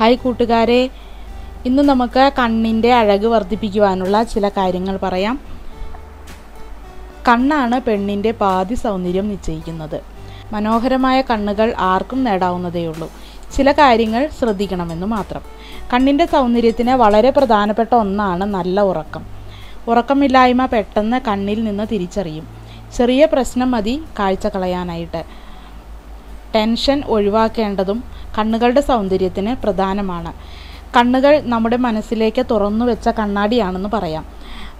Hi കൂട്ടുകാരെ. ഇന്ന് നമുക്ക് കണ്ണിന്റെ അഴക് വർദ്ധിപ്പിക്കുവാനുള്ള ചില കാര്യങ്ങൾ പറയാം. കണ്ണാണ് പെണ്ണിന്റെ പാതി സൗന്ദര്യം നിശ്ചയിക്കുന്നത്. മനോഹരമായ കണ്ണുകൾ ആർക്കും നേടാവുന്നതേയുള്ളൂ ചില കാര്യങ്ങൾ ശ്രദ്ധിക്കണമെന്ന് മാത്രം. കണ്ണിന്റെ സൗന്ദര്യത്തിന് വളരെ പ്രധാനപ്പെട്ട ഒന്നാണ് നല്ല ഉറക്കം. ഉറക്കമില്ലായ്മ പെട്ടെന്ന് കണ്ണിൽ നിന്ന് തിരിച്ചറിയും. ചെറിയ പ്രശ്നം മതി കാഴ്ച കളയാനായിട്ട്. ടെൻഷൻ ഒഴിവാക്കേണ്ടതും കണ്ണുകളുടെ സൗന്ദര്യത്തിന് പ്രധാനമാണ്. കണ്ണുകൾ നമ്മുടെ മനസ്സിലേക്ക് തുറന്നു വെച്ച കണ്ണാടിയാണെന്ന് പറയാം.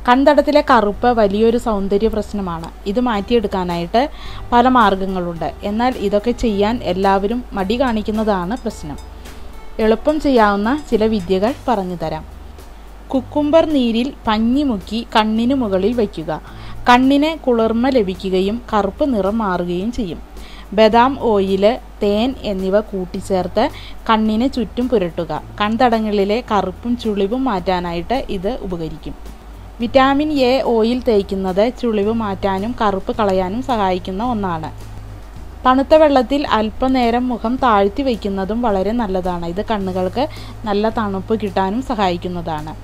കൺതടത്തിലെ കറുപ്പ് വലിയൊരു സൗന്ദര്യ പ്രശ്നമാണ്. ഇത് മാറ്റിയെടുക്കാനായിട്ട് പല മാർഗങ്ങളുണ്ട്. എന്നാൽ ഇതൊക്കെ ചെയ്യാൻ എല്ലാവരും മടി കാണിക്കുന്നതാണ് പ്രശ്നം. എളുപ്പം ചെയ്യാവുന്ന ചില വിദ്യകൾ പറഞ്ഞു തരാം. കുക്കുംബർ നീരിൽ പഞ്ഞി മുക്കി കണ്ണിന് മുകളിൽ വയ്ക്കുക. കണ്ണിന് കുളിർമ ലഭിക്കുകയും കറുപ്പ് നിറം മാറുകയും ചെയ്യും. ബദാം ഓയിൽ തേൻ എന്നിവ കൂട്ടിച്ചേർത്ത് കണ്ണിന് ചുറ്റും പുരട്ടുക. കൺതടങ്ങളിലെ കറുപ്പും ചുളിവും മാറ്റാനായിട്ട് ഇത് ഉപകരിക്കും. വിറ്റാമിൻ എ ഓയിൽ തേക്കുന്നത് ചുളിവ് മാറ്റാനും കറുപ്പ് കളയാനും സഹായിക്കുന്ന ഒന്നാണ്. തണുത്ത വെള്ളത്തിൽ അല്പനേരം മുഖം താഴ്ത്തി വയ്ക്കുന്നതും വളരെ നല്ലതാണ്. ഇത് കണ്ണുകൾക്ക് നല്ല തണുപ്പ് കിട്ടാനും സഹായിക്കുന്നതാണ്.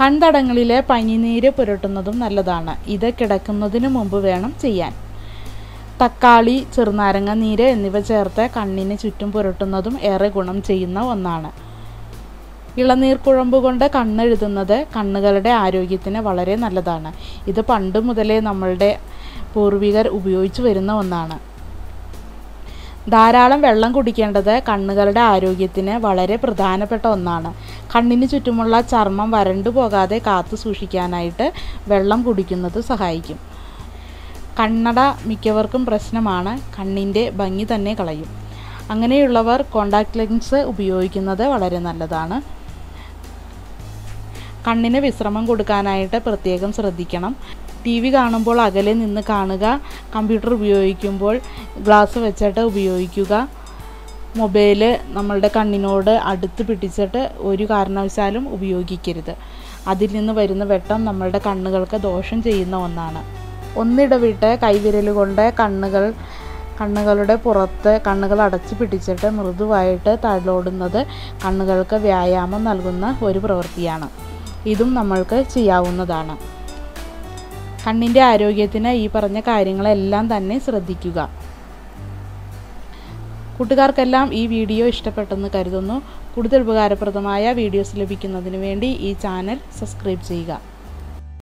കൺതടങ്ങളിലെ പനിനീര് പുരട്ടുന്നതും നല്ലതാണ്. ഇത് കിടക്കുന്നതിന് മുമ്പ് വേണം ചെയ്യാൻ. തക്കാളി ചെറുനാരങ്ങ നീര് എന്നിവ ചേർത്ത് കണ്ണിന് ചുറ്റും പുരട്ടുന്നതും ഏറെ ഗുണം ചെയ്യുന്ന ഒന്നാണ്. ഇളനീർ കുഴമ്പ് കൊണ്ട് കണ്ണെഴുതുന്നത് കണ്ണുകളുടെ ആരോഗ്യത്തിന് വളരെ നല്ലതാണ്. ഇത് പണ്ട് മുതലേ നമ്മളുടെ പൂർവികർ ഉപയോഗിച്ചു വരുന്ന ഒന്നാണ്. ധാരാളം വെള്ളം കുടിക്കേണ്ടത് കണ്ണുകളുടെ ആരോഗ്യത്തിന് വളരെ പ്രധാനപ്പെട്ട ഒന്നാണ്. കണ്ണിന് ചുറ്റുമുള്ള ചർമ്മം വരണ്ടു പോകാതെ കാത്തു സൂക്ഷിക്കാനായിട്ട് വെള്ളം കുടിക്കുന്നത് സഹായിക്കും. കണ്ണട മിക്കവർക്കും പ്രശ്നമാണ്. കണ്ണിന്റെ ഭംഗി തന്നെ കളയും. അങ്ങനെയുള്ളവർ കോണ്ടാക്ട് ലെൻസ് ഉപയോഗിക്കുന്നത് വളരെ നല്ലതാണ്. കണ്ണിന് വിശ്രമം കൊടുക്കാനായിട്ട് പ്രത്യേകം ശ്രദ്ധിക്കണം. ടി വി കാണുമ്പോൾ അകലെ നിന്ന് കാണുക കമ്പ്യൂട്ടർ ഉപയോഗിക്കുമ്പോൾ ഗ്ലാസ് വെച്ചിട്ട് ഉപയോഗിക്കുക. മൊബൈൽ നമ്മളുടെ കണ്ണിനോട് അടുത്ത് പിടിച്ചിട്ട് ഒരു കാരണവശാലും ഉപയോഗിക്കരുത്. അതിൽ നിന്ന് വരുന്ന വെട്ടം നമ്മളുടെ കണ്ണുകൾക്ക് ദോഷം ചെയ്യുന്ന ഒന്നാണ്. ഒന്നിടവിട്ട് കൈവിരലുകൊണ്ട് കണ്ണുകൾ കണ്ണുകളുടെ പുറത്ത് കണ്ണുകൾ അടച്ചു പിടിച്ചിട്ട് മൃദുവായിട്ട് തലോടുന്നത് കണ്ണുകൾക്ക് വ്യായാമം നൽകുന്ന ഒരു പ്രവൃത്തിയാണ്. ഇതും നമ്മൾക്ക് ചെയ്യാവുന്നതാണ്. കണ്ണിന്റെ ആരോഗ്യത്തിന് ഈ പറഞ്ഞ കാര്യങ്ങളെല്ലാം തന്നെ ശ്രദ്ധിക്കുക. കൂട്ടുകാർക്കെല്ലാം ഈ വീഡിയോ ഇഷ്ടപ്പെട്ടെന്ന് കരുതുന്നു. കൂടുതൽ ഉപകാരപ്രദമായ വീഡിയോസ് ലഭിക്കുന്നതിന് വേണ്ടി ഈ ചാനൽ സബ്സ്ക്രൈബ് ചെയ്യുക.